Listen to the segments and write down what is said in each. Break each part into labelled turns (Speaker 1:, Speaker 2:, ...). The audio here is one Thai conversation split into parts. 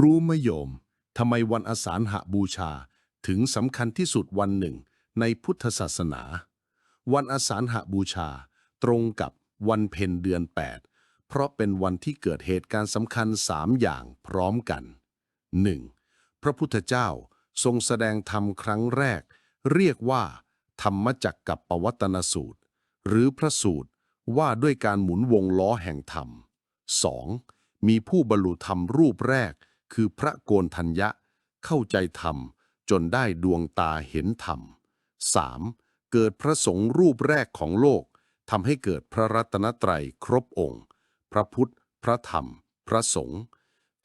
Speaker 1: รู้ไหมโยมทำไมวันอาสาฬหบูชาถึงสำคัญที่สุดวันหนึ่งในพุทธศาสนา วันอาสาฬหบูชา ตรงกับวันเพ็ญเดือน 8 เพราะเป็นวันที่เกิดเหตุการณ์สำคัญสามอย่างพร้อมกัน 1. พระพุทธเจ้าทรงแสดงธรรมครั้งแรก เรียกว่า ธรรมจักกับปวัตนสูตร หรือพระสูตรว่าด้วยการหมุนวงล้อแห่งธรรม 2. มีผู้บรรลุธรรมรูปแรก คือพระโกนทัญญะ เข้าใจธรรม จนได้ดวงตาเห็นธรรม 3. เกิดพระสงฆ์รูปแรกของโลกทำให้เกิดพระรัตนตรัยครบองค์ พระพุทธ พระธรรม พระสงฆ์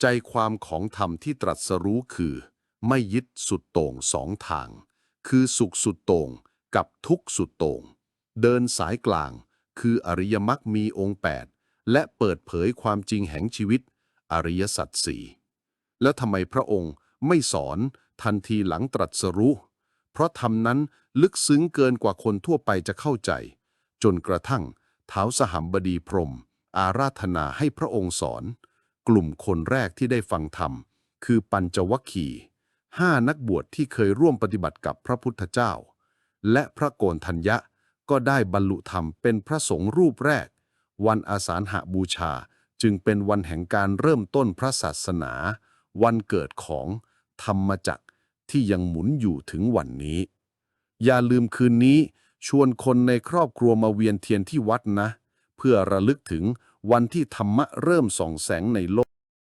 Speaker 1: ใจความของธรรมที่ตรัสรู้คือ ไม่ยึดสุดโต่งสองทาง คือสุขสุดโต่งกับทุกขสุดโต่งเดินสายกลางคืออริยมรรคมีองค์ 8 และเปิดเผยความจริงแห่งชีวิต อริยสัจสี่ แล้วทำไมพระองค์ไม่สอนทันทีหลังตรัสรู้ เพราะธรรมนั้นลึกซึ้งเกินกว่าคนทั่วไปจะเข้าใจ จนกระทั่งเท้าสหัมบดีพรม อาราธนาให้พระองค์สอน กลุ่มคนแรกที่ได้ฟังธรรม คือปัญจวัคคีห้านักบวชที่เคยร่วมปฏิบัติกับพระพุทธเจ้า และพระโกนทัญญะก็ได้บรรลุธรรมเป็นพระสงฆ์รูปแรก วันอาสาฬหบูชาจึงเป็นวันแห่งการเริ่มต้นพระศาสนา วันเกิดของธรรมจักรที่ยังหมุนอยู่ถึงวันนี้ อย่าลืมคืนนี้ชวนคนในครอบครัวมาเวียนเทียนที่วัดนะ เพื่อระลึกถึงวันที่ธรรมะเริ่มส่องแสงในโลก